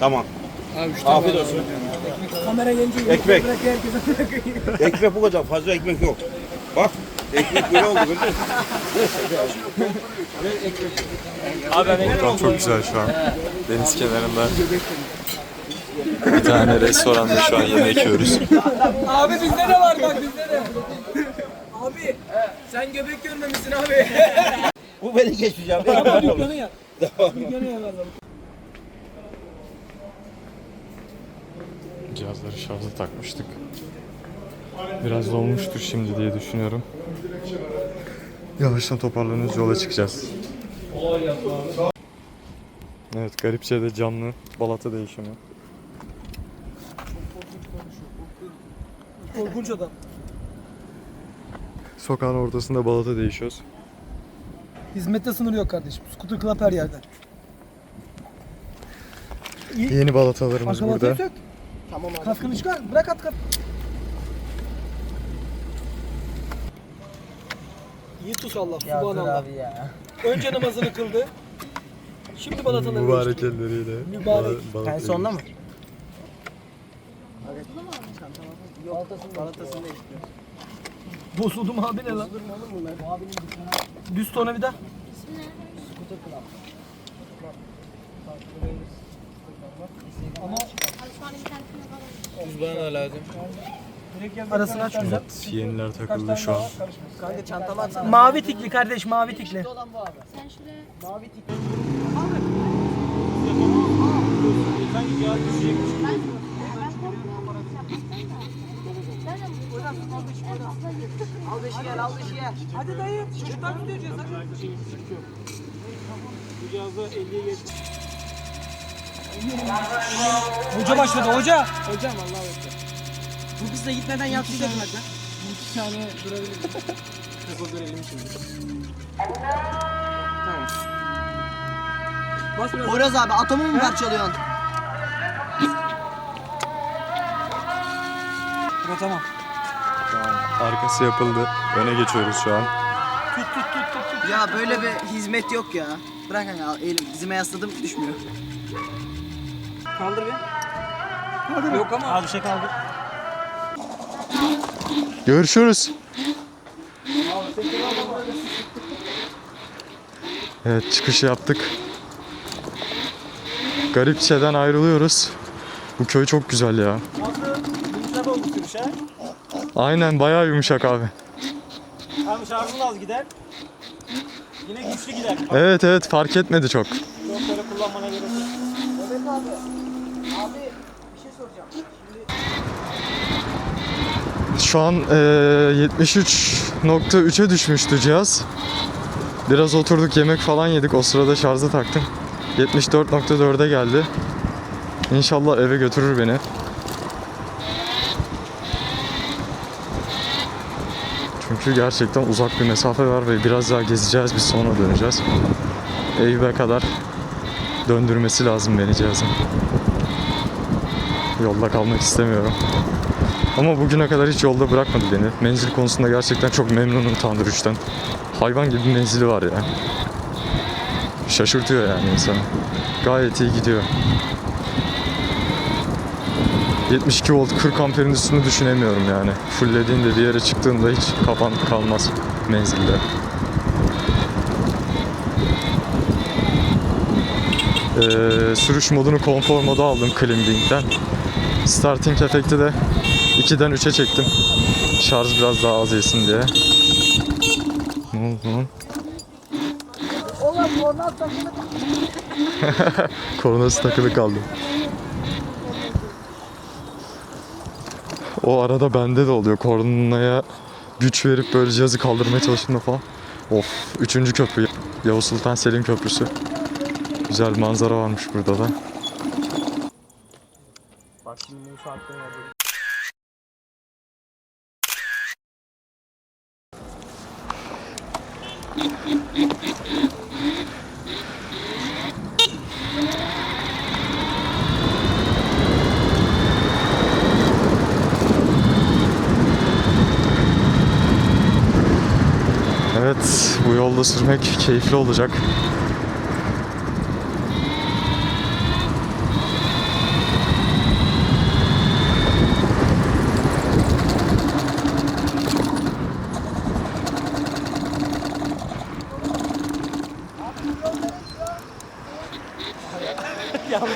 Tamam. Abi şu Afiyet olsun. Kamera gelince Ekmek. bırak herkese bırakayım. Ekmek bu kadar. Fazla ekmek yok. Bak. Ekmek böyle oldu. gördün mü? Ortam çok güzel şu an. Deniz kenarında. Bir tane restoranda şu an yemek yiyoruz. Abi bizde de var bak bizde de. Abi sen göbek görmemişsin abi. Bu beni geçmiş abi. Dükkanı ya. Dükkanı ya Cihazları şarja takmıştık. Biraz dolmuştur şimdi diye düşünüyorum. Yavaştan toparlanıyoruz yola çıkacağız. Evet Garipçe'de canlı balata değişimi. Korkunç adam. Sokağın ortasında balata değişiyoruz. Hizmette sınır yok kardeşim. Scooter Club her yerde. Yeni balatalarımız burada. sök. Tamam abi. Kaskını çıkar. Bırak at kat. İyi tut Allah. Subhanallah. ya. Önce namazını kıldı. Şimdi balataları Mübarek değiştirdi. elleriyle. Mübarek. balata En sonda mı? Bozuldu mu abi ne lan? Düz tona bir daha. Arasını aç güzel. Evet yeniler takıldı şu an. Kanka çantamı atsana. Mavi tikli kardeş mavi tikli. Sen şuraya Mavi tik. Al beşi gel al beşi gel. Hadi dayı çocuklar gideceğiz hadi. Hoca başladı hoca. Hocam Allah bekle. Bu kızla gitmeden yapacak bak lan. İki tane durabilir. Kızıl dur elimi şimdi. Bas biraz. Poyraz abi atomu mu parçalıyorsun? Bura tamam. Arkası yapıldı. Öne geçiyoruz şu an. Ya böyle bir hizmet yok ya. Bırak al elim dizime yasladım düşmüyor. Kaldır bir. Kaldır Yok ama. Abi şey kaldır. Görüşürüz. Evet çıkış yaptık. Garipçe'den ayrılıyoruz. Bu köy çok güzel ya. Aynen bayağı yumuşak abi. Hem şarjın az gider. Yine güçlü gider. Evet evet fark etmedi çok. Çok böyle kullanmana gerek yok. Şu an eee, 73.3'e düşmüştü cihaz. Biraz oturduk yemek falan yedik. O sırada şarja taktım. 74.4'e geldi. İnşallah eve götürür beni. Çünkü gerçekten uzak bir mesafe var ve biraz daha gezeceğiz biz sonra döneceğiz. Eyüp'e kadar döndürmesi lazım beni cihazın. Yolda kalmak istemiyorum. Ama bugüne kadar hiç yolda bırakmadı beni. Menzil konusunda gerçekten çok memnunum Tandır 3'ten. Hayvan gibi bir menzili var ya. Şaşırtıyor yani insanı. Gayet iyi gidiyor. 72 volt 40 amperin üstünü düşünemiyorum yani. Fulllediğinde bir yere çıktığında hiç kafan kalmaz menzilde. Ee, sürüş modunu konfor moda aldım Climbing'den. Starting efekti de 2'den 3'e çektim. Şarj biraz daha az yesin diye. Ne oldu lan? Kornası takılı kaldı. O arada bende de oluyor. Kornaya güç verip böyle cihazı kaldırmaya çalıştığımda falan. Of. Üçüncü köprü. Yavuz Sultan Selim Köprüsü. Güzel manzara varmış burada da. Bak şimdi bu saatte ne Evet, bu yolda sürmek keyifli olacak.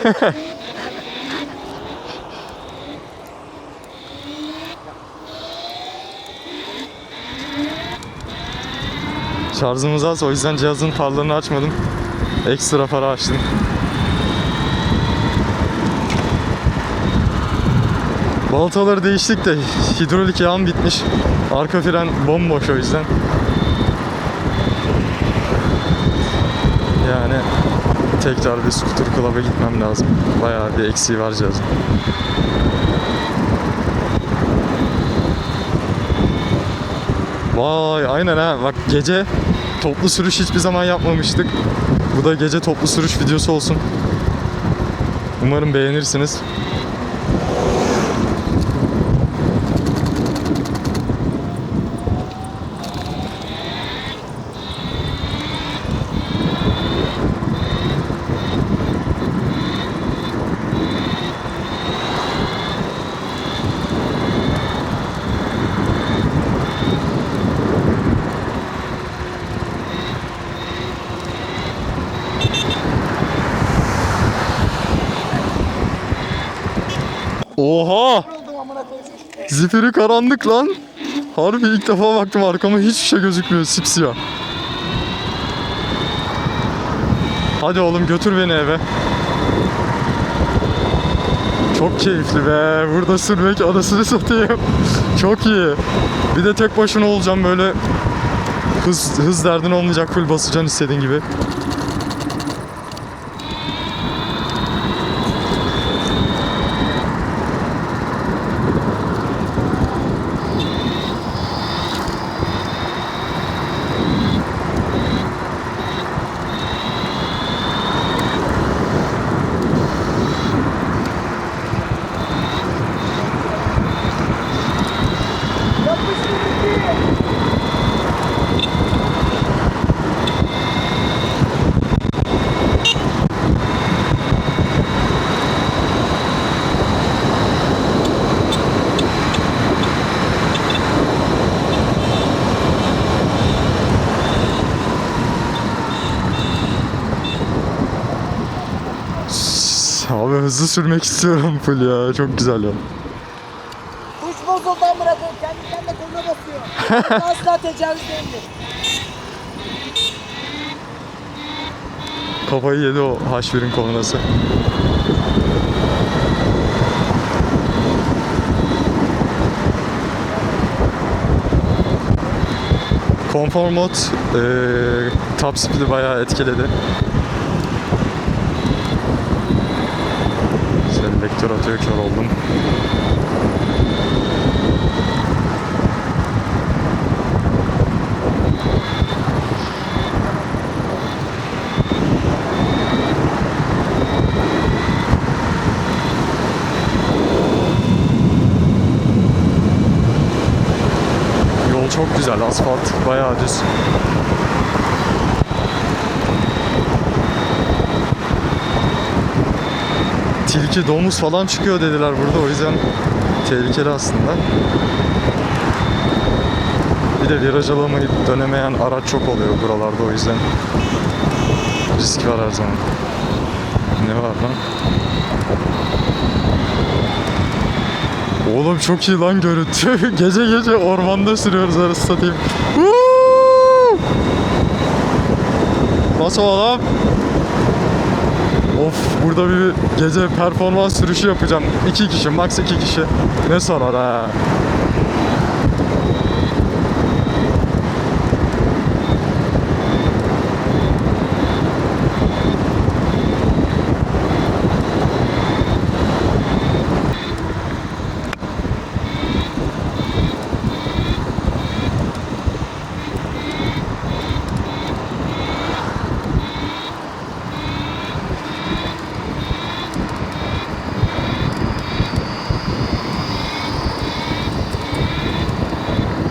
Şarjımız az o yüzden cihazın farlarını açmadım. Ekstra para açtım. Balataları değiştik de hidrolik yağım bitmiş. Arka fren bomboş o yüzden. Yani tekrar bir scooter club'a gitmem lazım. Bayağı bir eksiği var cihazın. Vay aynen ha bak gece toplu sürüş hiçbir zaman yapmamıştık. Bu da gece toplu sürüş videosu olsun. Umarım beğenirsiniz. Oha! Zifiri karanlık lan. Harbi ilk defa baktım arkama hiçbir şey gözükmüyor sipsiyah. Hadi oğlum götür beni eve. Çok keyifli be. Burada sürmek anasını satayım. Çok iyi. Bir de tek başına olacağım böyle hız hız derdin olmayacak full basacaksın istediğin gibi. Abi hızlı sürmek istiyorum full ya. Çok güzel ya. Kuş bozuldu amına koyayım. Kendi kendine koluna basıyor. Asla tecavüz değildir. Kafayı yedi o H1'in kornası. Konfor mod eee top speed'i bayağı etkiledi. Selektör atıyor kör oldum. Yol çok güzel, asfalt bayağı düz. Tilki, domuz falan çıkıyor dediler burada o yüzden tehlikeli aslında. Bir de viraj alamayıp dönemeyen araç çok oluyor buralarda o yüzden risk var her zaman. Ne var lan? Oğlum çok iyi lan görüntü. gece gece ormanda sürüyoruz arası satayım. Nasıl oğlum? Of burada bir gece performans sürüşü yapacağım. İki kişi, max iki kişi. Ne sarar ha?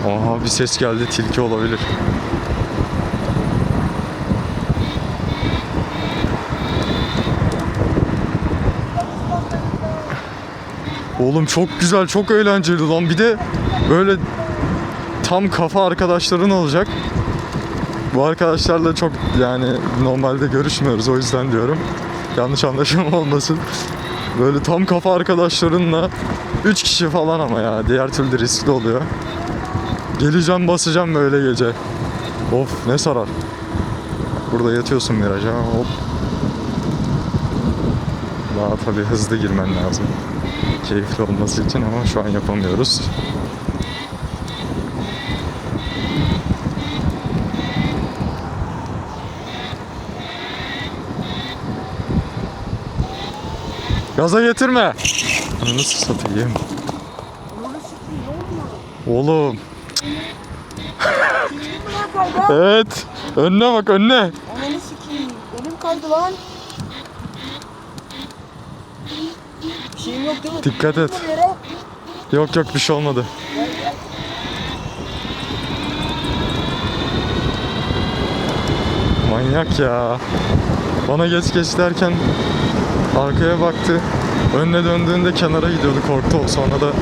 Aha bir ses geldi tilki olabilir. Oğlum çok güzel, çok eğlenceli lan. Bir de böyle tam kafa arkadaşların olacak. Bu arkadaşlarla çok yani normalde görüşmüyoruz o yüzden diyorum. Yanlış anlaşılma olmasın. Böyle tam kafa arkadaşlarınla 3 kişi falan ama ya. Diğer türlü riskli oluyor. Geleceğim basacağım böyle gece. Of ne sarar. Burada yatıyorsun viraja hop. Daha tabii hızlı girmen lazım. Keyifli olması için ama şu an yapamıyoruz. Gaza getirme. Nasıl satayım? Oğlum. Evet. Önüne bak önüne. Ananı sikeyim. Elim kaydı lan. Bir şeyim yok değil mi? Dikkat et. Yok yok bir şey olmadı. Manyak ya. Bana geç geç derken arkaya baktı. Önüne döndüğünde kenara gidiyordu korktu. Sonra da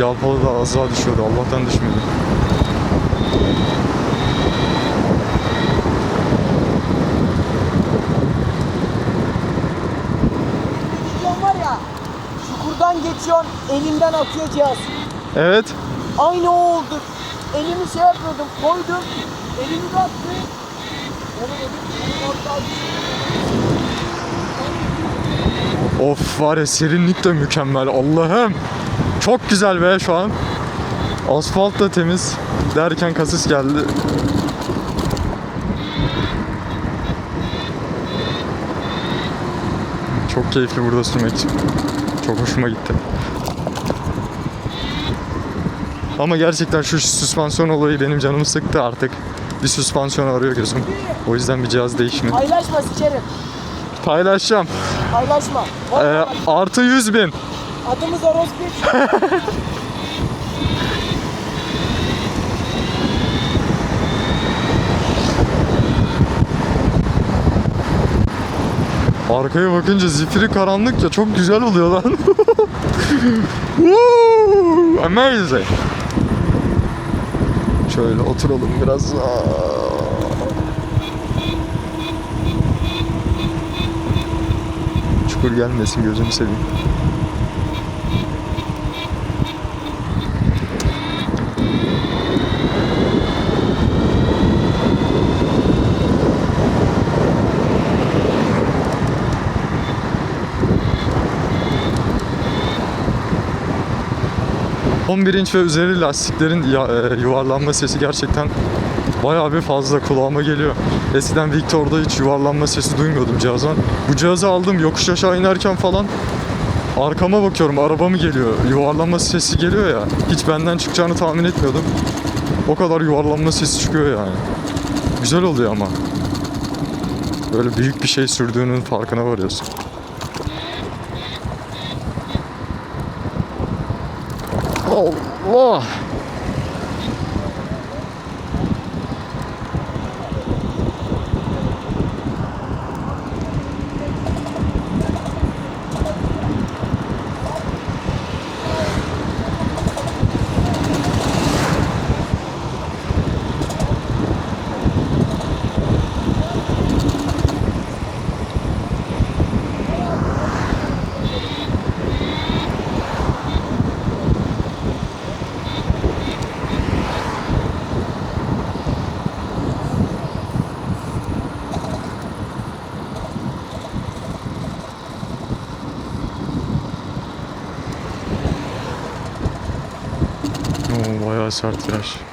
yalpaladı az daha düşüyordu. Allah'tan düşmedi. Gidiyorsun var ya. Çukurdan Elinden atıyor cihaz. Evet. Aynı o oldu. Elimi şey yapıyordum. Koydum. Elimi elim, elim ortağı Of var ya serinlik de mükemmel Allah'ım. Çok güzel be şu an. Asfalt da temiz derken kasis geldi. Çok keyifli burada sürmek. Çok hoşuma gitti. Ama gerçekten şu süspansiyon olayı benim canımı sıktı artık. Bir süspansiyon arıyor gözüm. O yüzden bir cihaz değişimi. Paylaşma sikerim. Paylaşacağım. Paylaşma. Ee, artı 100 bin. Adımız orospu. Arkaya bakınca zifiri karanlık ya çok güzel oluyor lan. Woo! Amazing. Şöyle oturalım biraz. Aa. Çukur gelmesin gözümü seveyim. ...11 inç ve üzeri lastiklerin e, yuvarlanma sesi gerçekten bayağı bir fazla kulağıma geliyor. Eskiden Victor'da hiç yuvarlanma sesi duymuyordum cihazdan. Bu cihazı aldım yokuş aşağı inerken falan arkama bakıyorum araba mı geliyor? Yuvarlanma sesi geliyor ya. Hiç benden çıkacağını tahmin etmiyordum. O kadar yuvarlanma sesi çıkıyor yani. Güzel oluyor ama. Böyle büyük bir şey sürdüğünün farkına varıyorsun. Allah! Oo, bayağı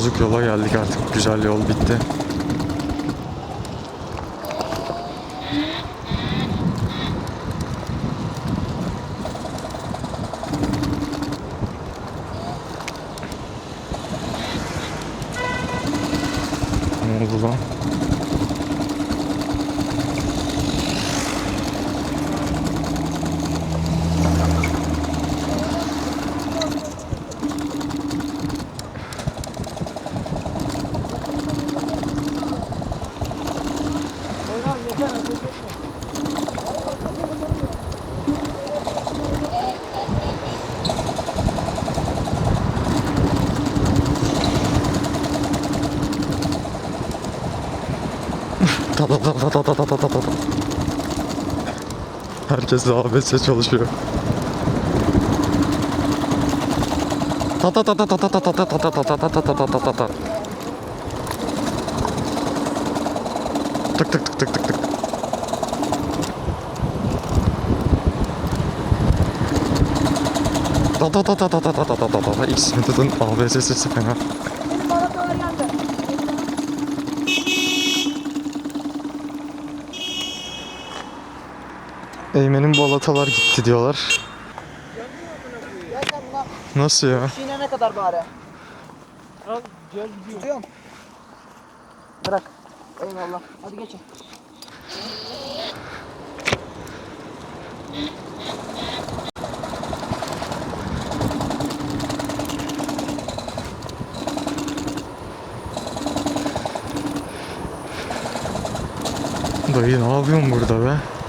bozuk yola geldik artık. Güzel yol bitti. Ne oldu lan? Herkes de ABS çalışıyor. Ta ta ta ta ta ta ta ta ta ta ta ta ta ta ta ta ta ta ta. Tık tık tık tık tık tık. Ta ta ta ta ta ta ta ta ta ta ta ta. X-Limited'ın ABS sesi fena. Benim balatalar yandı. Eymen'in balatalar gitti diyorlar. Nasıl ya? çiğne ne kadar bari? Al gel gidiyor. Tutuyorum. Bırak. Eyvallah. Hadi geçin. Dayı ne yapıyorsun burada be?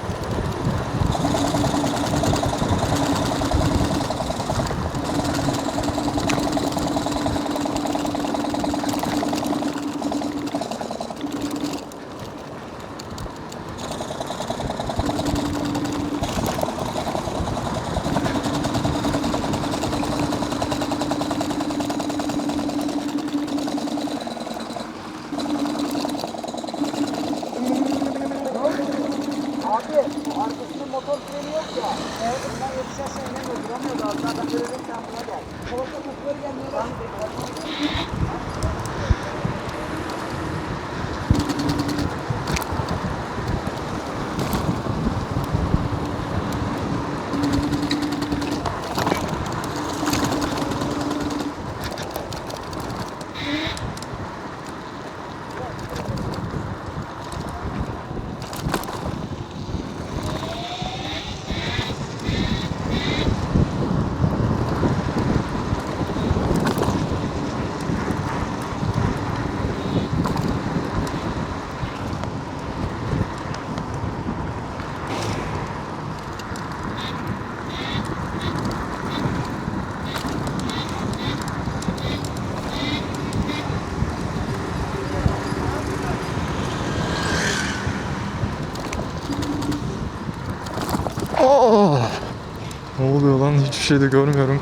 Oluyor lan? Hiçbir şey de görmüyorum.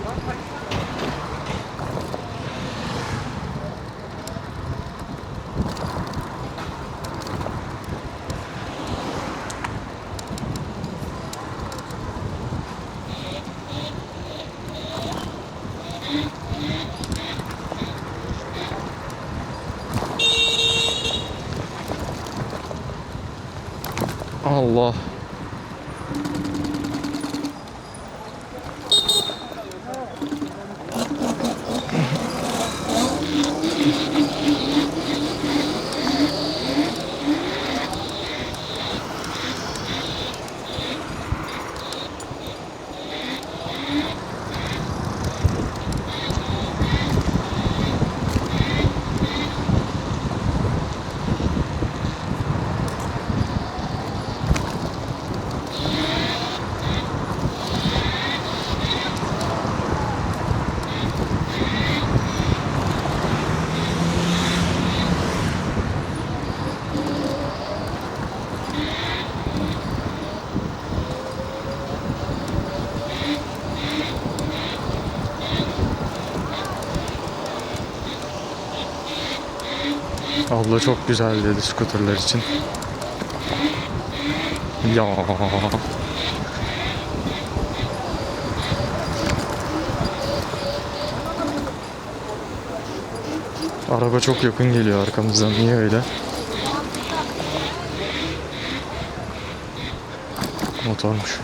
Allah. Abla çok güzel dedi skuterler için. Ya. Araba çok yakın geliyor arkamızdan. Niye öyle? Motormuş.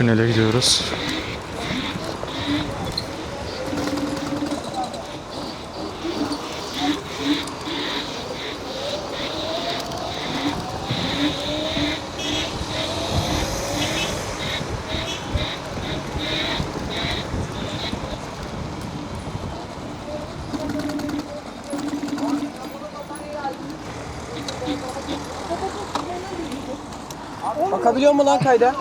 Tünele gidiyoruz. Bakabiliyor mu lan kayda?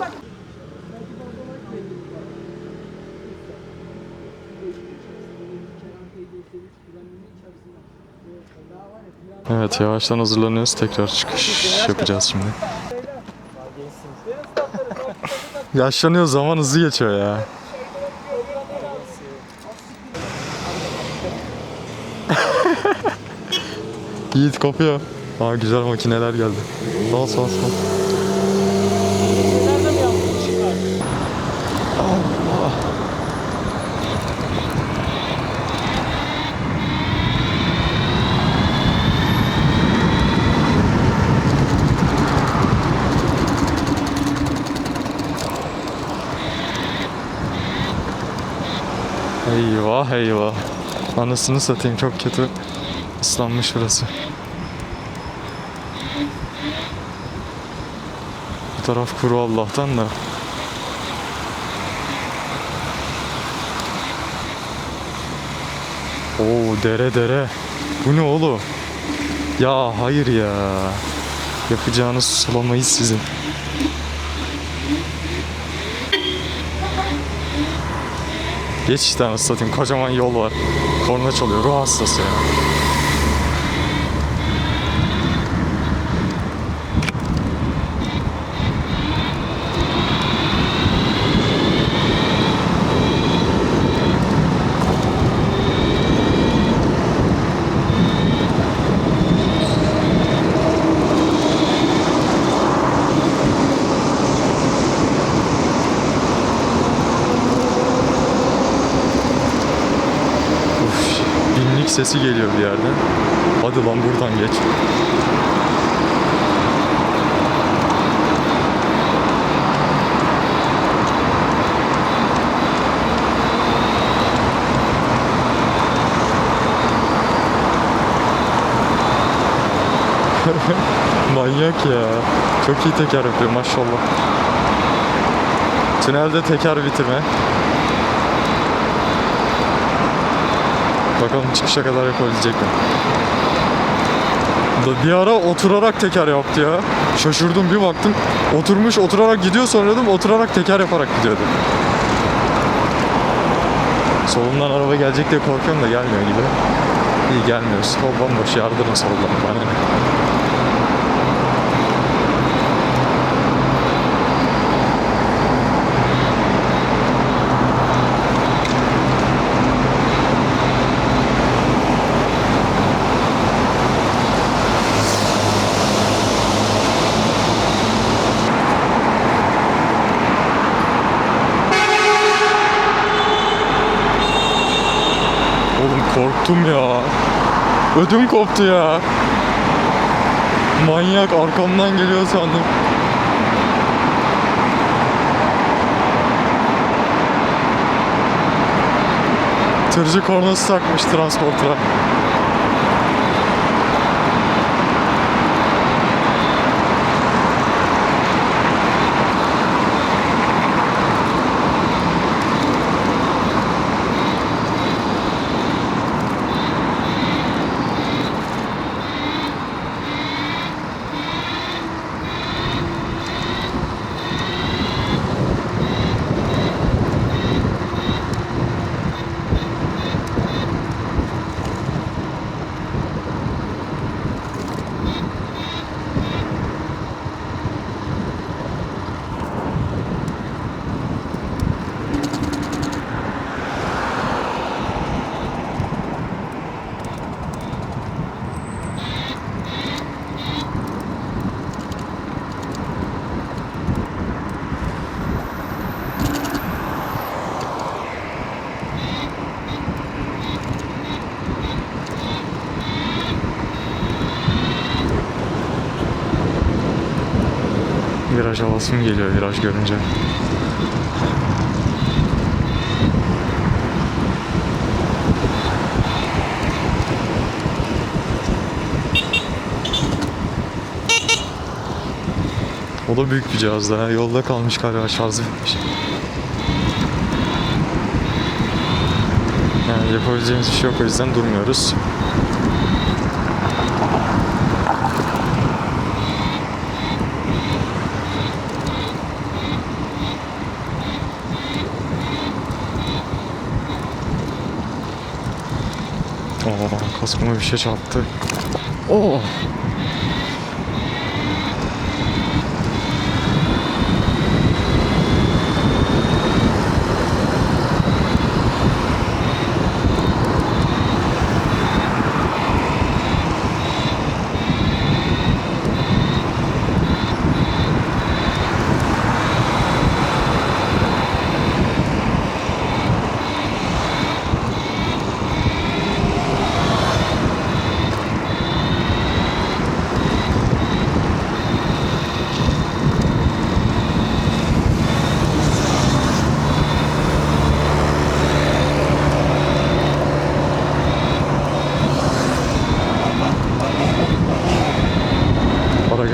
Evet yavaştan hazırlanıyoruz. Tekrar çıkış yapacağız şimdi. Yaşlanıyor zaman hızlı geçiyor ya. Yiğit kopuyor. Aa güzel makineler geldi. Sağ sağ sağ. Nerede Eyvah eyvah. Anasını satayım çok kötü ıslanmış burası. Bu taraf kuru Allah'tan da. Oo dere dere. Bu ne oğlum? Ya hayır ya. Yapacağınız sulamayız sizin. Geç işte anasını. Kocaman yol var. Korna çalıyor. Ruh hastası ya. Binlik sesi geliyor bir yerden. Hadi lan buradan geç. Manyak ya. Çok iyi teker yapıyor maşallah. Tünelde teker bitirme. Bakalım çıkışa kadar yapabilecek mi? Bir ara oturarak teker yaptı ya. Şaşırdım bir baktım. Oturmuş oturarak gidiyor sonra dedim oturarak teker yaparak gidiyordu. Solumdan araba gelecek diye korkuyorum da gelmiyor gibi. İyi gelmiyor. Sol bomboş yardırın soldan bana ne. Oğlum korktum ya. Ödüm koptu ya. Manyak arkamdan geliyor sandım. Tırcı kornası takmış transportera. Viraj havasım geliyor viraj görünce. O da büyük bir cihaz daha. Yolda kalmış galiba şarjı bitmiş. Yani yapabileceğimiz bir şey yok o yüzden durmuyoruz. Oo, kaskıma bir şey çarptı. Oo.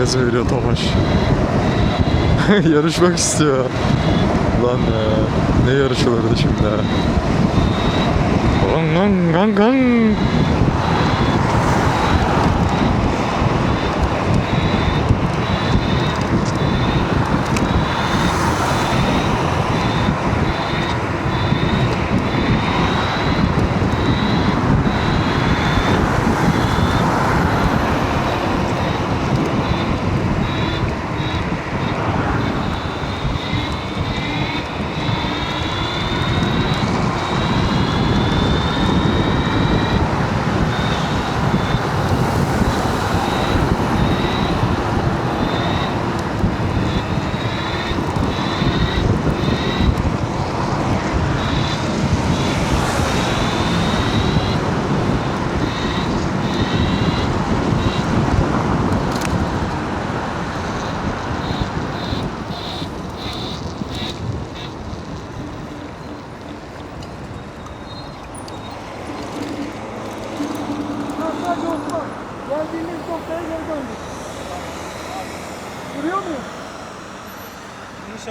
Gazı veriyor Tomaş. Yarışmak istiyor. Lan ya. Ne yarışılırdı şimdi ha. Gang gang gang gang.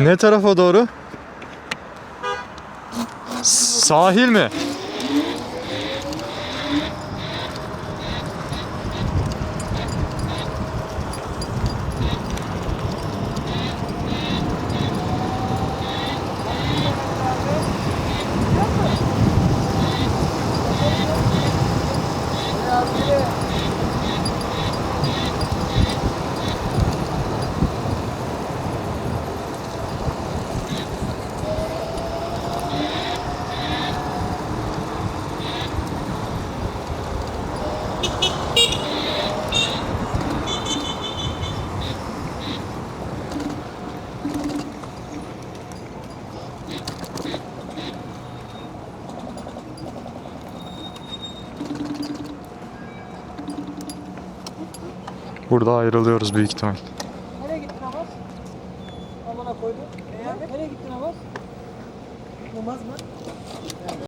Ne tarafa doğru? Sahil mi? Burada ayrılıyoruz büyük ihtimal.